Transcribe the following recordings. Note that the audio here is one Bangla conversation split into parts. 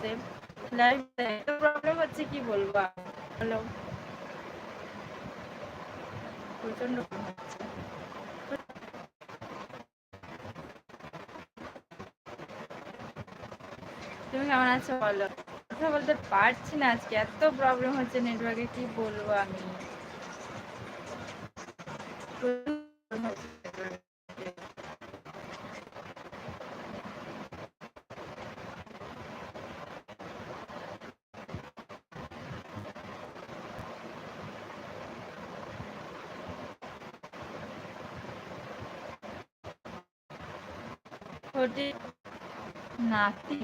করতে। লাইভ প্রবলেম হচ্ছে, কি বলব? হ্যালো প্রচণ্ড তুমি কেমন আছো বলো? কথা বলতে পারছি না আজকে। এত প্রবলেম হচ্ছে নেটওয়ার্কে কি বলব আমি? নাতি।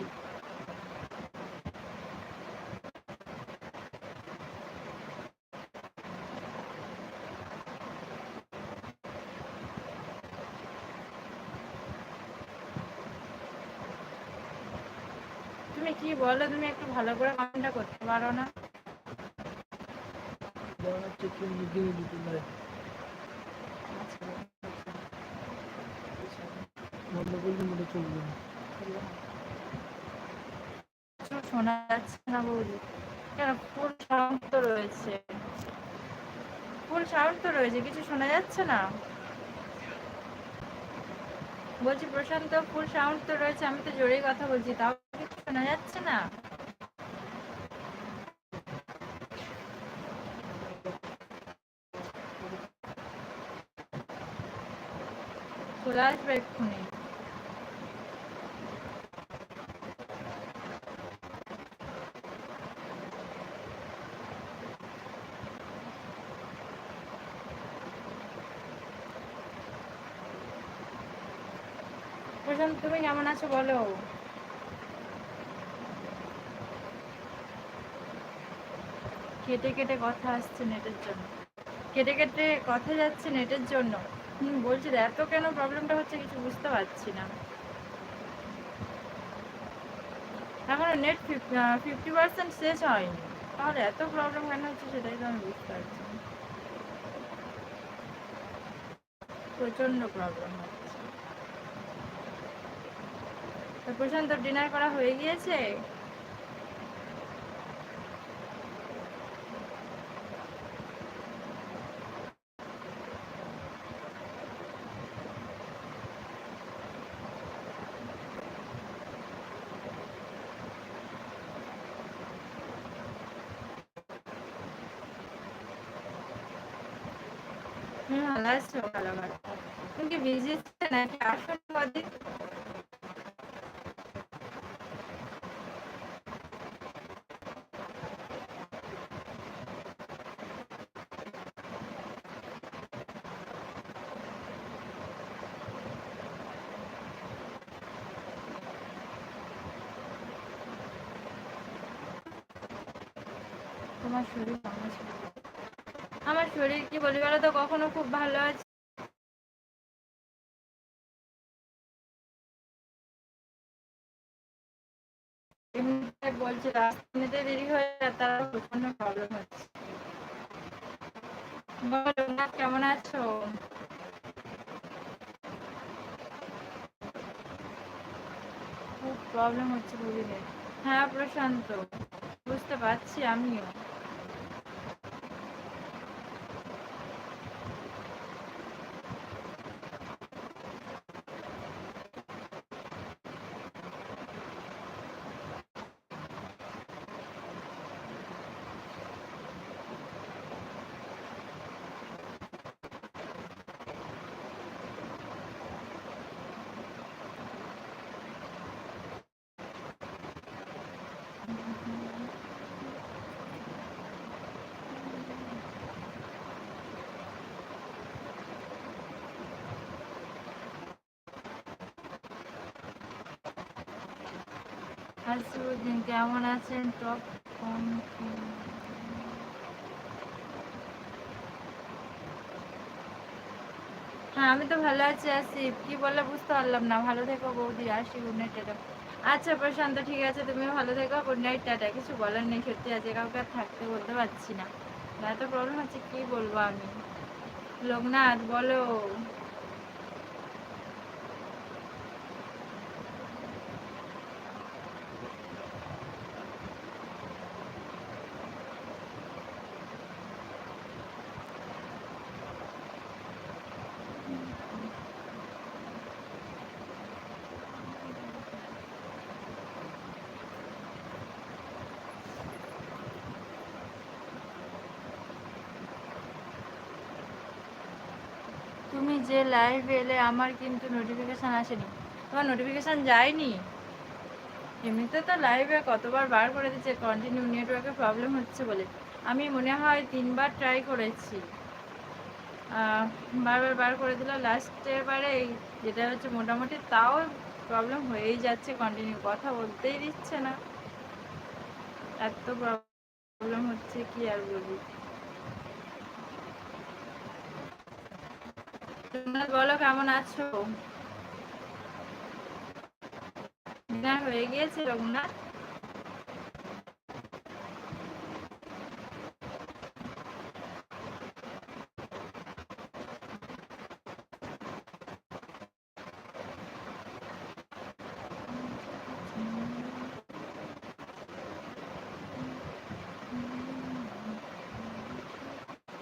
তুমি কি বলো তুমি একটু ভালো করে কমেন্টটা করতে পারো না? কেন? ফুল রয়েছে। ফুল রয়েছে, কিছু শোনা যাচ্ছে না? বলছি, প্রশান্ত, ফুল সাউন্ড তো রয়েছে, আমি তো জোরেই কথা বলছি, তাও কিছু শোনা যাচ্ছে না? চলে আসবে এক্ষুনি। প্রশান্ত, তুমি কেমন আছো বলো? কেটে কেটে কথা আসছে নেটের জন্য। কেটে কেটে কথা যাচ্ছে নেটের জন্য। হুম, বলছি এত কেন প্রবলেমটা হচ্ছে কিছু বুঝতে পারছি না। এখনও নেট ফিফটি পার্সেন্ট শেষ হয়নি। তাহলে এত প্রবলেম কেন হচ্ছে সেটাই তো আমি বুঝতে পারছি না। প্রচণ্ড প্রবলেম হচ্ছে। প্রশান্ত ডিনার করা হয়ে গিয়েছে? হুম, ভালো আছো? ভালো ভালো। তুমি কি বিজি নাকি? আসুন কদিন তোমার শরীর? আমার শরীর কি বলি বলো তো, কখনো খুব ভালো আছে। বলছি রাস্তা নিতে দেরি হয়ে প্রচণ্ড প্রবলেম হচ্ছে। বলো না কেমন আছো? খুব প্রবলেম হচ্ছে বুঝলে হ্যাঁ প্রশান্ত, বুঝতে পারছি আমিও। আসিউদ্দিন কেমন আছেন? টপ হ্যাঁ আমি তো ভালো আছি, আসিফ। কি বলে বুঝতে পারলাম না। ভালো থেকো বৌদি, আসি গুড নাইট, টাটা। আচ্ছা প্রশান্ত, ঠিক আছে, তুমিও ভালো থেকো, গুড নাইট, টাটা। কিছু বলার নেই, সত্যি আছে কাউকে আর থাকতে বলতে পারছি না। এত প্রবলেম হচ্ছে, কি বলব আমি? লোকনাথ, বলো। তুমি যে লাইভ এলে আমার কিন্তু নোটিফিকেশান আসেনি। তোমার নোটিফিকেশান যায়নি? এমনিতে তো লাইভে কতবার বার করে দিচ্ছে কন্টিনিউ নেটওয়ার্কের প্রবলেম হচ্ছে বলে। আমি মনে হয় তিনবার ট্রাই করেছি। বারবার বার করে দিলাম লাস্টের বারে যেটা হচ্ছে মোটামুটি তাও প্রবলেম হয়েই যাচ্ছে কন্টিনিউ কথা বলতেই দিচ্ছে না। এত প্রবলেম হচ্ছে কি আর বলি তোমরা বলো কেমন আছো? ডিনার হয়ে গিয়েছে রঘুনাথ।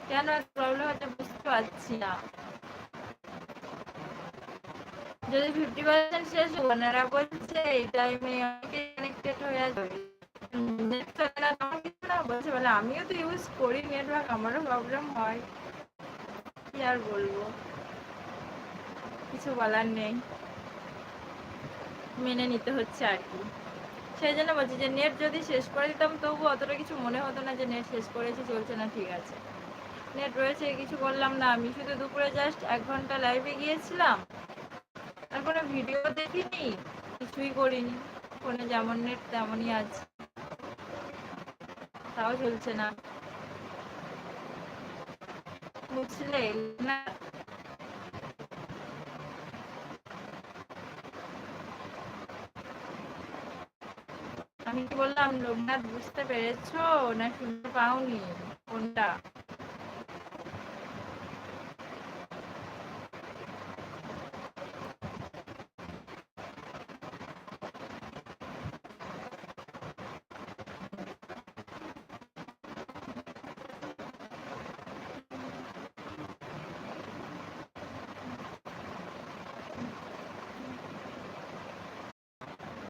কেন প্রবলেম হচ্ছে বুঝতে পারছি না। যদি ফিফটি পার্সেন্ট শেষ ওনারা বলছে এই টাইমে অনেকে কানেক্টেড হয়ে যাবে আমিও তো ইউজ করি নেটওয়ার্ক আমারও প্রবলেম হয়। কি আর বলব? কিছু বলার নেই। মেনে নিতে হচ্ছে আর কি। সেই জন্য বলছি যে নেট যদি শেষ করে দিতাম তবু অতটা কিছু মনে হতো না যে নেট শেষ করেছি, চলছে না, ঠিক আছে। নেট রয়েছে, কিছু বললাম না, আমি শুধু দুপুরে জাস্ট এক ঘণ্টা লাইভে গিয়েছিলাম। কোনো ভিডিও দেখিনি? কিছুই করিনি। ফোনে যেমন নেট তেমনই আছে। তাও চলছে না। বুঝলে? না। আমি কি বললাম, লোকনাথ বুঝতে পেরেছ? না শুনতে পাওনি কোনটা